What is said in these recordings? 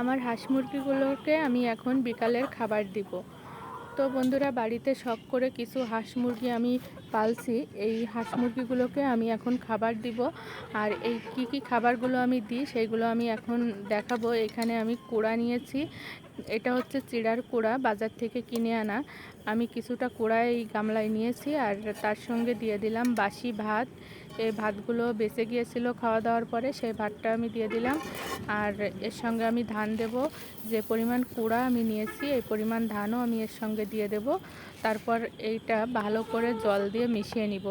আমার হাঁস মুরগিগুলোকে আমি এখন বিকালের খাবার দিব। তো বন্ধুরা, বাড়িতে শখ করে কিছু হাঁস মুরগি আমি পালছি। এই হাঁস মুরগিগুলোকে আমি এখন খাবার দিব। আর এই কি কি খাবারগুলো আমি দিই সেইগুলো আমি এখন দেখাবো। এখানে আমি কোড়া নিয়েছি। এটা হচ্ছে চিড়ার কোড়া, বাজার থেকে কিনে আনা। আমি কিছুটা কুড়া এই গামলায় নিয়েছি আর তার সঙ্গে দিয়ে দিলাম বাসি ভাত এই ভাতগুলো বেঁচে গিয়েছিল খাওয়া দাওয়ার পরে, সেই ভাতটা আমি দিয়ে দিলাম। আর এর সঙ্গে আমি ধান দেব। যে পরিমাণ কুড়া আমি নিয়েছি, এই পরিমাণ ধানও আমি এর সঙ্গে দিয়ে দেব। তারপর এইটা ভালো করে জল দিয়ে মিশিয়ে নিব।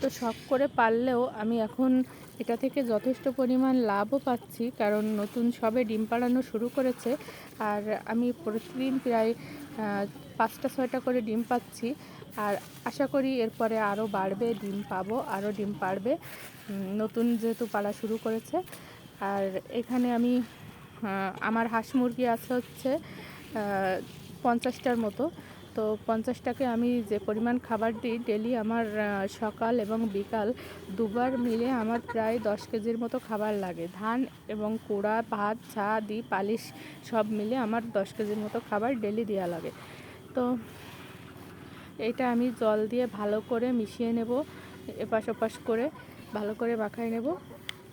তো শখ করে পারলেও আমি এখন এটা থেকে যথেষ্ট পরিমাণ লাভও পাচ্ছি, কারণ নতুন সবে ডিম পাড়ানো শুরু করেছে। আর আমি প্রতিদিন প্রায় পাঁচটা, ছয়টা করে ডিম পাচ্ছি। আর আশা করি এরপরে আরও বাড়বে, ডিম পাবো আরও ডিম পাড়বে নতুন যেহেতু পাড়া শুরু করেছে। আর এখানে আমি আমার হাঁস মুরগি আছে হচ্ছে পঞ্চাশটার মতো। তো পঞ্চাশ পঞ্চাশটাকে আমি যে পরিমাণ খাবার দিই ডেলি আমার সকাল এবং বিকাল দুবার মিলে আমার প্রায় দশ কেজির মতো খাবার লাগে। ধান এবং কুড়া, ভাত, চা, দি, পালিশ সব মিলে আমার দশ কেজির মতো খাবার ডেলি দেওয়া লাগে। তো এইটা আমি জল দিয়ে ভালো করে মিশিয়ে নেব, এপাশ ওপাশ করে ভালো করে মাখায় নেব।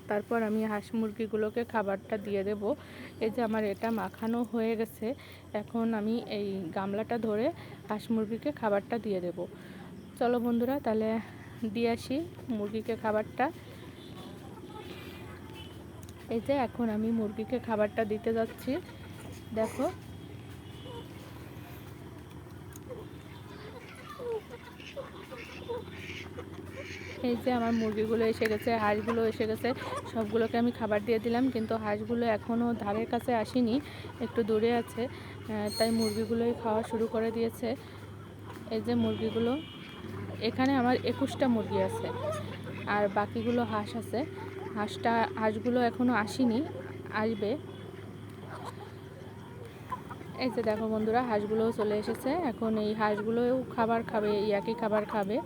তারপর আমি হাঁস মুরগিগুলোকে খাবারটা দিয়ে দেব। এই যে আমার এটা মাখানো হয়ে গেছে, এখন আমি এই গামলাটা ধরে হাঁস মুরগিকে খাবারটা দিয়ে দেব। চলো বন্ধুরা, তাহলে দিয়ে আসি মুরগিকে খাবারটা। এই যে এখন আমি মুরগিকে খাবারটা দিতে যাচ্ছি, দেখো। এই যে আমার মুরগিগুলো এসে গেছে, হাঁসগুলো এসে গেছে। সবগুলোকে আমি খাবার দিয়ে দিলাম, কিন্তু হাঁসগুলো এখনও ধারের কাছে আসেনি, একটু দূরে আছে। তাই মুরগিগুলোই খাওয়া শুরু করে দিয়েছে। এই যে মুরগিগুলো, এখানে আমার একুশটা মুরগি আছে, আর বাকিগুলো হাঁস আছে। হাঁসটা, হাঁসগুলো এখনও আসেনি, আসবে। এই যে দেখো বন্ধুরা, হাঁসগুলোও চলে এসেছে। এখন এই হাঁসগুলোও খাবার খাবে একই খাবার খাবে।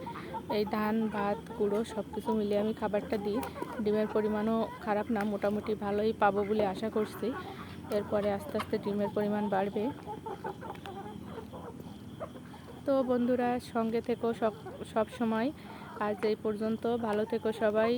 এই ধান, ভাত, গুঁড়ো সব কিছু মিলিয়ে আমি খাবারটা দিই। ডিমের পরিমাণও খারাপ না, মোটামুটি ভালোই পাবো বলে আশা করছি। এরপরে আস্তে আস্তে ডিমের পরিমাণ বাড়বে। তো বন্ধুরা, সঙ্গে থেকো সব সব সময়। আজ এই পর্যন্ত। ভালো থেকো সবাই।